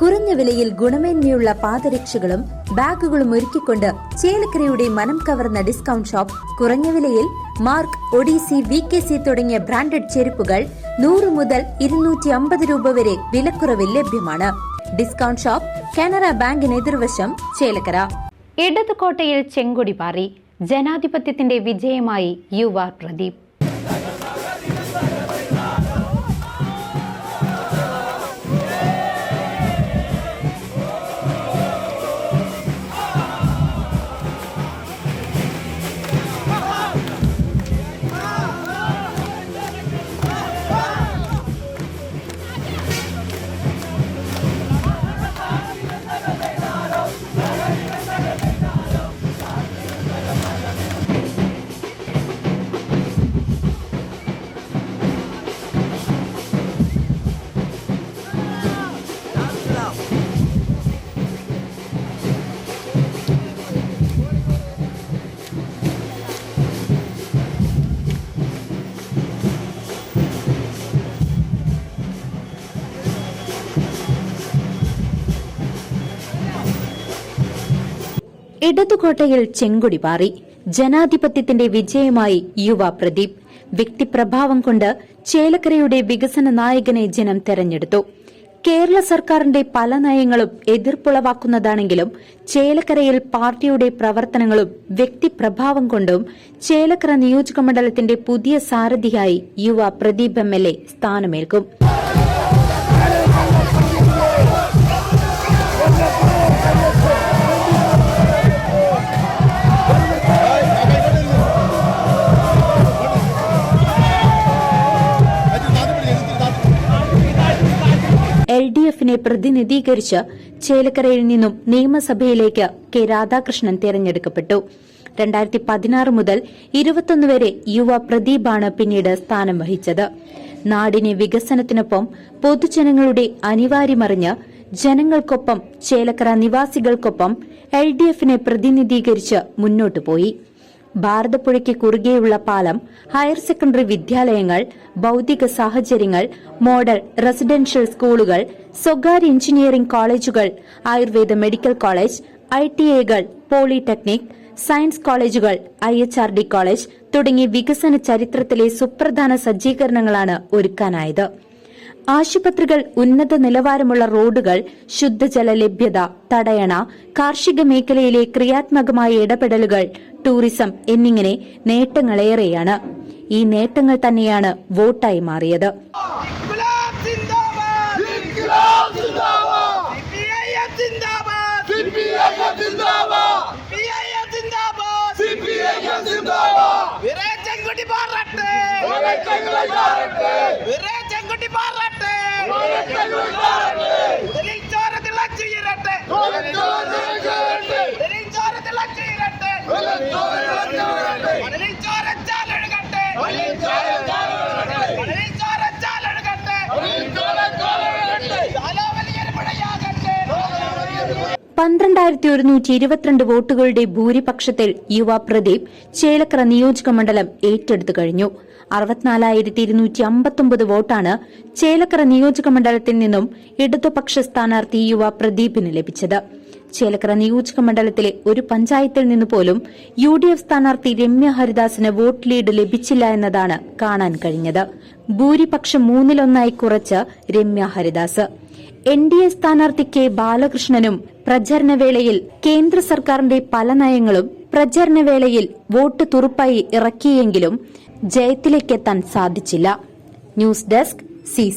കുറഞ്ഞ വിലയിൽ ഗുണമേന്മയുള്ള പാദരക്ഷകളും ബാഗുകളും ഒരുക്കിക്കൊണ്ട് ചേലക്കരയുടെ മനം കവർന്ന ഡിസ്കൗണ്ട് ഷോപ്പ് കുറഞ്ഞ വിലയിൽ Mark Odyssey V K C തുടങ്ങിയ ബ്രാൻഡഡ് ചെരുപ്പുകൾ നൂറ് മുതൽ ഇരുന്നൂറ്റി അമ്പത് രൂപ വരെ വിലക്കുറവിൽ ലഭ്യമാണ്. ഡിസ്കൗണ്ട് ഷോപ്പ് കാനറ ബാങ്കിന് എതിർവശം ചേലക്കര. ഇടതുകോട്ടയിൽ ചെങ്കൊടി പാറി. ജനാധിപത്യത്തിന്റെ വിജയമായി യുവ പ്രദീപ്. ഇടതുകോട്ടയിൽ ചെങ്കൊടി പാറി. ജനാധിപത്യത്തിന്റെ വിജയമായി യുവ പ്രദീപ് വ്യക്തിപ്രഭാവം കൊണ്ട് ചേലക്കരയുടെ വികസന നായകനെ ജനം തെരഞ്ഞെടുത്തു. കേരള സർക്കാരിന്റെ പല നയങ്ങളും എതിർപ്പുളവാക്കുന്നതാണെങ്കിലും ചേലക്കരയിൽ പാർട്ടിയുടെ പ്രവർത്തനങ്ങളും വ്യക്തിപ്രഭാവം കൊണ്ടും ചേലക്കര നിയോജകമണ്ഡലത്തിന്റെ പുതിയ സാരഥിയായി യുവ പ്രദീപ് എം എൽ എ സ്ഥാനമേൽക്കും. എൽ ഡി എഫിനെ പ്രതിനിധീകരിച്ച് ചേലക്കരയിൽ നിന്നും നിയമസഭയിലേക്ക് കെ രാധാകൃഷ്ണൻ തെരഞ്ഞെടുക്കപ്പെട്ടു. രണ്ടായിരത്തി പതിനാറ് മുതൽ ഇരുപത്തൊന്ന് വരെ യുവ പ്രദീപാണ് പിന്നീട് സ്ഥാനം വഹിച്ചത്. നാടിനെ വികസനത്തിനൊപ്പം പൊതുജനങ്ങളുടെ അനിവാര്യമറിഞ്ഞ് ജനങ്ങൾക്കൊപ്പം ചേലക്കര നിവാസികൾക്കൊപ്പം എൽ ഡി എഫിനെ പ്രതിനിധീകരിച്ച് മുന്നോട്ടു പോയി. ഭാരതപ്പുഴയ്ക്ക് കുറുകെയുള്ള പാലം ഹയർ സെക്കൻഡറി വിദ്യാലയങ്ങൾ ഭൌതിക സാഹചര്യങ്ങൾ മോഡൽ റെസിഡൻഷ്യൽ സ്കൂളുകൾ സ്വകാര്യ എഞ്ചിനീയറിംഗ് കോളേജുകൾ Ayurveda medical college I T ഐകൾ polytechnic science കോളേജുകൾ I H R D college തുടങ്ങിയ വികസന ചരിത്രത്തിലെ സുപ്രധാന സജ്ജീകരണങ്ങളാണ് ഒരുക്കാനായത്. ആശുപത്രികൾ ഉന്നത നിലവാരമുള്ള റോഡുകൾ ശുദ്ധജല ലഭ്യത തടയണ കാർഷിക മേഖലയിലെ ക്രിയാത്മകമായ ഇടപെടലുകൾ ടൂറിസം എന്നിങ്ങനെ നേട്ടങ്ങളേറെയാണ്. ഈ നേട്ടങ്ങൾ തന്നെയാണ് വോട്ടായി മാറിയത്. വിരേ ചെങ്കുട്ടി പാറട്ടെ! വിരേ ചെങ്കുട്ടി പന്ത്രണ്ടായിരത്തി ഒരുന്നൂറ്റി ഇരുപത്തിരണ്ട് വോട്ടുകളുടെ ഭൂരിപക്ഷത്തിൽ യുവ പ്രദീപ് ചേലക്കര നിയോജക മണ്ഡലം ഏറ്റെടുത്തു കഴിഞ്ഞു. അറുപത്തിനാലായിരത്തി ഇരുന്നൂറ്റി അമ്പത്തൊമ്പത് വോട്ടാണ് ചേലക്കര നിയോജക മണ്ഡലത്തിൽ നിന്നും ഇടതുപക്ഷ സ്ഥാനാർത്ഥി യുവ പ്രദീപിന് ലഭിച്ചത്. ചേലക്കര നിയോജക മണ്ഡലത്തിലെ ഒരു പഞ്ചായത്തിൽ നിന്ന് പോലും യു ഡി എഫ് സ്ഥാനാർത്ഥി രമ്യ ഹരിദാസിന് വോട്ട് ലീഡ് ലഭിച്ചില്ല എന്നതാണ് കാണാൻ കഴിഞ്ഞത്. ഭൂരിപക്ഷം മൂന്നിലൊന്നായി കുറച്ച് Ramya Haridas. N D A സ്ഥാനാർത്ഥി കെ ബാലകൃഷ്ണനും പ്രചരണവേളയിൽ കേന്ദ്ര സർക്കാരിന്റെ പല നയങ്ങളും പ്രചരണവേളയിൽ വോട്ട് തുറുപ്പായി ഇറക്കിയെങ്കിലും ജയത്തിലേക്കെത്താൻ സാധിച്ചില്ല. News desk C